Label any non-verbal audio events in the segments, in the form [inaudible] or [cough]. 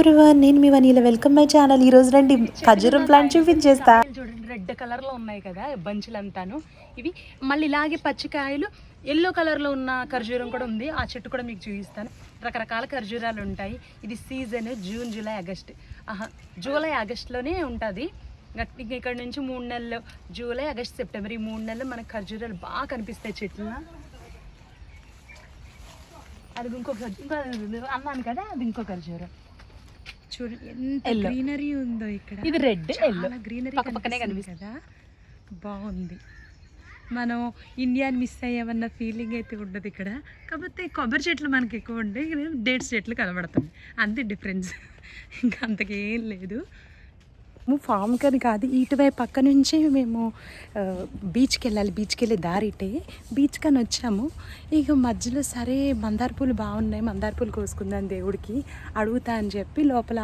everyone, నేను మీ Vanila. Welcome my channel ఈ రోజు రండి ఖర్జూరం ప్లాంట్ చూపించేస్తా. చూడండి రెడ్ కలర్లో ఉన్నాయి కదా బంచులంతాను. ఇవి మళ్ళీ ఇలాగే పచ్చికాయలు ఎల్లో కలర్లో ఉన్న ఖర్జూరం కూడా ఉంది. ఆ చెట్టు కూడా మీకు చూపిస్తాను. రకరకాల ఖర్జూరాలు ఉంటాయి. ఇది సీజన్ జూన్ జూలై ఆగస్ట్ ఆహా జూలై ఆగస్ట్లోనే ఉంటుంది. ఇంక ఇక్కడ నుంచి మూడు నెలలు జూలై ఆగస్ట్ సెప్టెంబర్ ఈ మూడు నెలలు మనకు ఖర్జూరాలు బాగా కనిపిస్తాయి చెట్లు. అది ఇంకో ఖర్జూ- ఇంకో అన్నాను కదా అది ఇంకో ఖర్జూరం. చూడండి ఎంత. గ్రీనరీ ఉందో ఇక్కడ. ఇది రెడ్ ఎల్లో గ్రీనరీ పక్క పక్కనే కనిపిస్తుంది కదా. బాగుంది. మనం ఇండియాని మిస్ అయ్యామన్న ఫీలింగ్ అయితే ఉండదు ఇక్కడ. కాకపోతే కొబ్బరి చెట్లు మనకి ఎక్కువ ఇక్కడ డేట్స్ చెట్లు కనబడుతుంది అంతే డిఫరెన్స్ ఇంకా అంతకేం లేదు. ఫామ్ కని కాదు ఇటువైపు పక్క నుంచి మేము బీచ్కి వెళ్ళాలి బీచ్కి వెళ్ళి దారిటే బీచ్ కని వచ్చాము. ఇక మధ్యలో సరే మందార పూలు బాగున్నాయి మందార పూలు కోసుకుందాం దేవుడికి అడుగుతా అని చెప్పి లోపల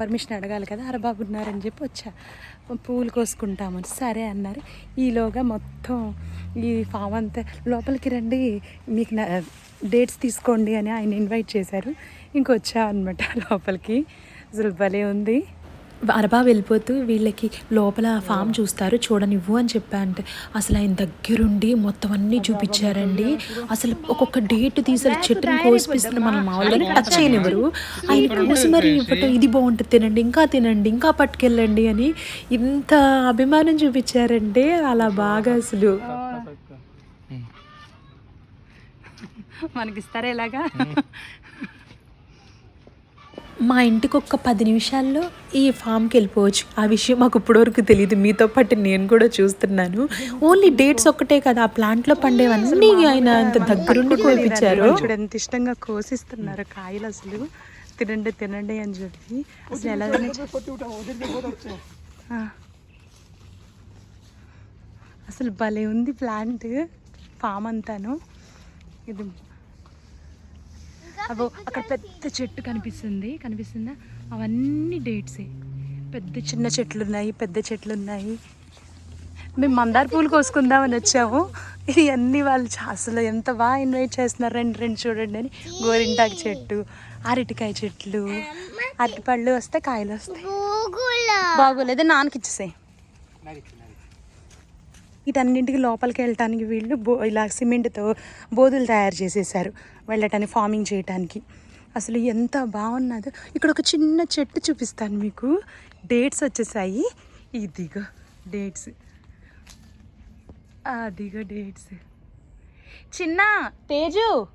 పర్మిషన్ అడగాలి కదా అరబాబు ఉన్నారని చెప్పి వచ్చా. పూలు కోసుకుంటాము సరే అన్నారు. ఈలోగా మొత్తం ఈ ఫామ్ అంతా లోపలికి రండి మీకు డేట్స్ తీసుకోండి అని ఆయన ఇన్వైట్ చేశారు. ఇంకొచ్చా అనమాట లోపలికి. అసలు భలే ఉంది. అరబా వెళ్ళిపోతూ వీళ్ళకి లోపల ఫామ్ చూస్తారు చూడనివ్వు అని చెప్పా అంటే అసలు ఆయన దగ్గరుండి మొత్తం అన్నీ చూపించారండి. అసలు ఒక్కొక్క డేట్ తీసి చెట్టుని కోసిపిస్తున్న మన మామూలుగానే టచ్ చేయనివ్వరు. ఆయన కోసి మరి ఇవ్వటం ఇది బాగుంటుంది తినండి ఇంకా తినండి ఇంకా పట్టుకెళ్ళండి అని ఇంత అభిమానం చూపించారంటే అలా బాగా అసలు. మనకి ఇస్తారా ఇలాగా మా ఇంటికి ఒక్క పది నిమిషాల్లో ఈ ఫామ్కి వెళ్ళిపోవచ్చు. ఆ విషయం మాకు ఇప్పటివరకు తెలియదు మీతో పాటు నేను కూడా చూస్తున్నాను. ఓన్లీ డేట్స్ ఒక్కటే కదా. ఆ ప్లాంట్లో పండేవన్నీ ఆయన అంత దగ్గరుండి కోల్పించారు చూడు ఎంత ఇష్టంగా కోసిస్తున్నారు కాయలు అసలు. తినండి తినండి అని చెప్పి. అసలు ఎలా ఆ. అసలు భలే ఉంది ప్లాంట్ ఫామ్ అంతాను. ఇది అగో అక్కడ పెద్ద చెట్టు కనిపిస్తుంది. కనిపిస్తుందా? అవన్నీ డేట్సే పెద్ద చిన్న చెట్లు ఉన్నాయి పెద్ద చెట్లు ఉన్నాయి మేము మందార పూలు కోసుకుందామని వచ్చాము. ఇవన్నీ వాళ్ళు అసలు ఎంత బాగా ఇన్వైట్ చేస్తున్నారు. రెండు రెండు చూడండి అని. గోరింటాకు చెట్టు అరటికాయ చెట్లు అరటిపళ్ళు వస్తే కాయలు వస్తాయి. బాగోలేదు నాన్నకి ఇచ్చేసాయి. వీటన్నింటికి లోపలికి వెళ్ళటానికి వీళ్ళు బో ఇలా సిమెంట్తో బోధులు తయారు చేసేసారు వెళ్ళటానికి ఫార్మింగ్ చేయటానికి. అసలు ఎంత బాగున్నదో. ఇక్కడ ఒక చిన్న చెట్టు చూపిస్తాను మీకు. డేట్స్ వచ్చేసాయి. ఇదిగో డేట్స్. అదిగో డేట్స్. చిన్న తేజు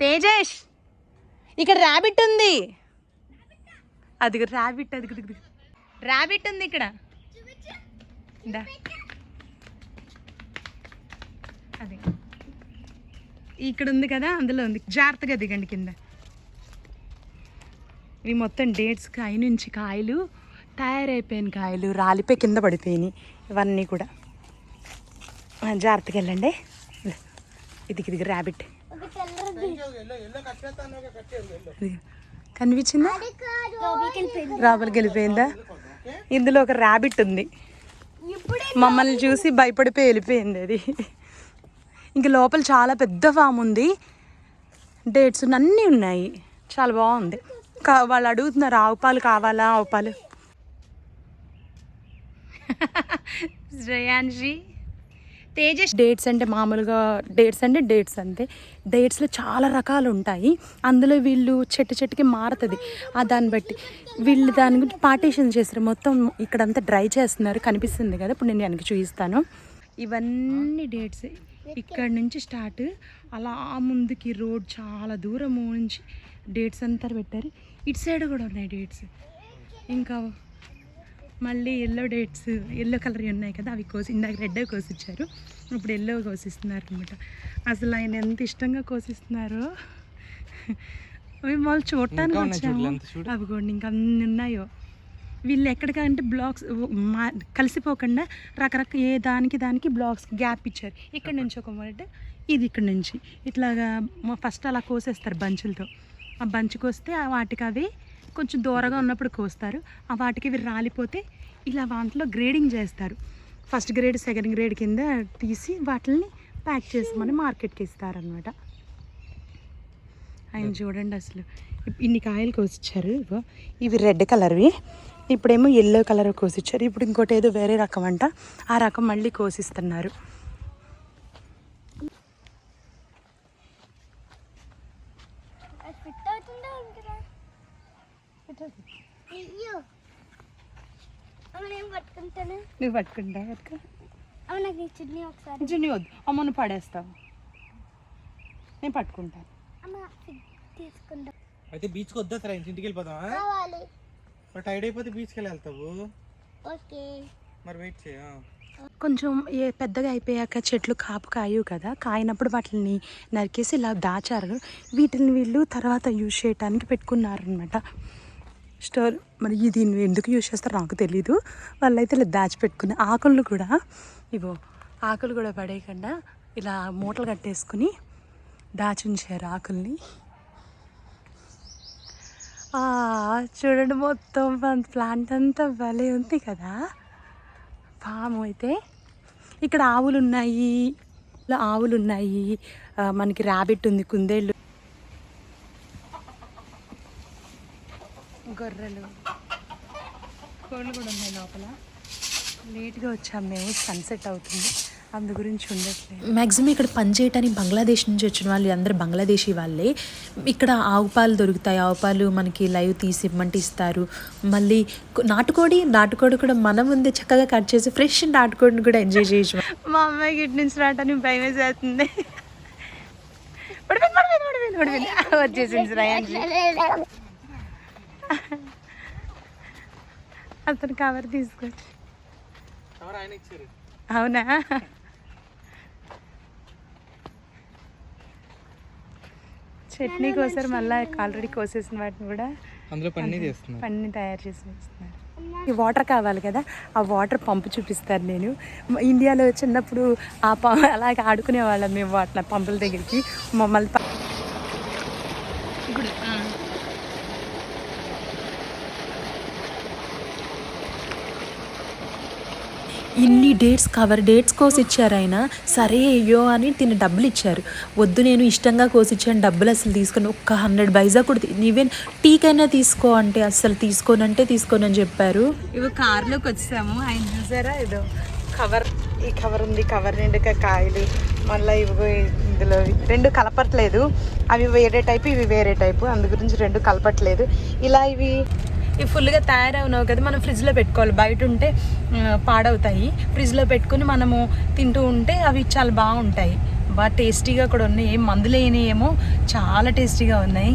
తేజేష్. ఇక్కడ ర్యాబిట్ ఉంది. అదిగో ర్యాబిట్ అదిగో ర్యాబిట్ ఉంది ఇక్కడ. దా. అదే. ఇక్కడ ఉంది కదా అందులో ఉంది. జాగ్రత్తగా దిగండి కింద. ఇవి మొత్తం డేట్స్ కాయ నుంచి కాయలు తయారైపోయిన కాయలు రాలిపోయి కింద పడిపోయినాయి. ఇవన్నీ కూడా. జాగ్రత్తగా వెళ్ళండి. ఇది ఇది ర్యాబిట్ కనిపించిందా? రాబులకి వెళ్ళిపోయిందా? ఇందులో ఒక ర్యాబిట్ ఉంది. మమ్మల్ని చూసి భయపడిపోయి వెళ్ళిపోయింది అది. ఇంక లోపల చాలా పెద్ద ఫామ్ ఉంది. డేట్స్ అన్నీ ఉన్నాయి. చాలా బాగుంది. కా వాళ్ళు అడుగుతున్నారు ఆవు పాలు కావాలా ఆవు పాలు? [laughs] శ్రేయాన్షి తేజస్. డేట్స్ అంటే మామూలుగా డేట్స్ అంటే డేట్స్ అంతే. డేట్స్లో చాలా రకాలు ఉంటాయి. అందులో వీళ్ళు చెట్టు చెట్టుకి మారుతుంది. ఆ దాన్ని బట్టి వీళ్ళు దాని గురించి పార్టీషన్ చేస్తారు. మొత్తం ఇక్కడంతా డ్రై చేస్తున్నారు. కనిపిస్తుంది కదా. ఇప్పుడు నేను వెనక్కి చూపిస్తాను. ఇవన్నీ డేట్స్. ఇక్కడ నుంచి స్టార్ట్. అలా ముందుకి రోడ్ చాలా దూరం నుంచి డేట్స్ అంతా పెట్టారు. ఇటు సైడ్ కూడా ఉన్నాయి డేట్స్. ఇంకా మళ్ళీ ఎల్లో డేట్స్ ఎల్లో కలర్ ఉన్నాయి కదా అవి కోసి ఇందాక రెడ్ కోసిచ్చారు. ఇప్పుడు ఎల్లో కోసిస్తున్నారు అనమాట అసలు ఆయన ఎంత ఇష్టంగా కోసిస్తున్నారో. మేము వాళ్ళు చూడటానికి వచ్చాము. అవి కూడా ఇంకా అన్ని ఉన్నాయో. వీళ్ళు ఎక్కడికంటే బ్లాక్స్ మా కలిసిపోకుండా రకరకాల ఏ దానికి దానికి బ్లాక్స్ గ్యాప్ ఇచ్చారు. ఇక్కడ నుంచి ఒక మొదట ఇది ఇక్కడ నుంచి. ఇట్లాగా మా ఫస్ట్ అలా కోసేస్తారు బంచులతో. ఆ బంచు కోస్తే ఆ వాటికి అవి కొంచెం దూరంగా ఉన్నప్పుడు కోస్తారు. ఆ వాటికి ఇవి రాలిపోతే ఇలా వాటిలో గ్రేడింగ్ చేస్తారు. ఫస్ట్ గ్రేడ్ సెకండ్ గ్రేడ్ కింద తీసి వాటిని ప్యాక్ చేసుకొని మార్కెట్కి ఇస్తారనమాట ఆయన చూడండి అసలు. ఇన్ని కాయలు కోసిచ్చారు. ఇవి రెడ్ కలర్వి. ఇప్పుడేమో ఎల్లో కలర్ కోసిచ్చారు. ఇప్పుడు ఇంకోటి ఏదో వేరే రకం అంట. ఆ రకం మళ్ళీ కోసిస్తున్నారు. నువ్వు పట్టుకుంటా పట్టుకో. అమ్మ నాకు నీ చున్నీ ఒకసారి. చున్నీ వద్దు. అమ్మ నువ్వు పడేస్తావు. నేను పట్టుకుంటాను అయితే బీచ్కి వద్దా సరే? ఇంటికి వెళ్ళిపోదామా? కావాలి. మరి టైడ్ అయిపోతే బీచ్కి వెళ్ళి వెళ్తావు? ఓకే. మరి వెయిట్ చేయ కొంచెం ఏ పెద్దగా అయిపోయాక చెట్లు కాపు కాయవు కదా కాయినప్పుడు వాటిని నరికేసి ఇలా దాచారు. వీటిని వీళ్ళు తర్వాత యూజ్ చేయడానికి పెట్టుకున్నారనమాట స్టోర్ మరి ఇది దీన్ని ఎందుకు యూజ్ చేస్తారో నాకు తెలీదు. వాళ్ళైతే ఇలా దాచిపెట్టుకుని ఆకులు కూడా ఇవో ఆకులు కూడా పడేయకుండా ఇలా మూటలు కట్టేసుకుని దాచుంచారు ఆకుల్ని. చూడండి మొత్తం ప్లాంట్ అంతా భలే ఉంది కదా. ఫామ్ అయితే. ఇక్కడ ఆవులు ఉన్నాయి ఇలా ఆవులు ఉన్నాయి మనకి ర్యాబిట్ ఉంది కుందేళ్ళు. గొర్రెలు. కోళ్ళు కూడా ఉన్నాయి లోపల. లేట్గా వచ్చాం మేము సన్సెట్ అవుతుంది. అందు గురించి ఉండట్లేదు. మ్యాక్సిమం ఇక్కడ పని చేయడానికి బంగ్లాదేశ్ నుంచి వచ్చిన వాళ్ళు అందరూ బంగ్లాదేశీ వాళ్ళే. ఇక్కడ ఆవు పాలు దొరుకుతాయి. ఆవు పాలు మనకి లైవ్ తీసి ఇమ్మంటే ఇస్తారు. మళ్ళీ నాటుకోడి నాటుకోడి కూడా మన ముందే చక్కగా కట్ చేసి ఫ్రెష్ నాటుకోడిని కూడా ఎంజాయ్ చేయొచ్చు. మా అమ్మాయికి ఇటు నుంచి రావటానికి భయం వేసేస్తుంది. వచ్చేసింది అతను కవర్ తీసుకొచ్చి ఇచ్చారు. అవునా? చట్నీ కోసారు మళ్ళీ ఆల్రెడీ కోసేసిన వాటిని కూడా అందులో పన్నీ చేస్తున్నారు. పన్ని తయారు చేసి వేస్తున్నారు ఈ వాటర్ కావాలి కదా ఆ వాటర్ పంపు చూపిస్తారు నేను. ఇండియాలో చిన్నప్పుడు ఆ ప అలాగే ఆడుకునే వాళ్ళం మేము వాటిని పంపుల దగ్గరికి. మమ్మల్ని ప- ఇన్ని డేట్స్ కవర్ డేట్స్ కోసి ఇచ్చారు ఆయన. సరే అయ్యో అని తిని డబ్బులు ఇచ్చారు. వద్దు నేను ఇష్టంగా కోసి ఇచ్చాను డబ్బులు అసలు తీసుకొని ఒక్క హండ్రెడ్ బైజా కూడా ఈవెన్ టీకైనా తీసుకో అంటే అసలు తీసుకోనంటే తీసుకోనని చెప్పారు. ఇవి కార్లోకి వచ్చాము. ఆయన చూసారా ఏదో కవర్ ఈ కవర్ ఉంది కవర్ నిండుగా కాయలు మళ్ళీ ఇవి ఇందులో రెండు కలపట్లేదు. అవి వేరే టైపు ఇవి వేరే టైపు. అందు గురించి రెండు కలపట్లేదు. ఇలా ఇవి ఇవి ఫుల్గా తయారవునవు కదా మనం ఫ్రిడ్జ్లో పెట్టుకోవాలి. బయట ఉంటే పాడవుతాయి. ఫ్రిడ్జ్లో పెట్టుకుని మనము తింటూ ఉంటే అవి చాలా బాగుంటాయి. బాగా టేస్టీగా కూడా ఉన్నాయి. ఏం మందులేని ఏమో చాలా టేస్టీగా ఉన్నాయి.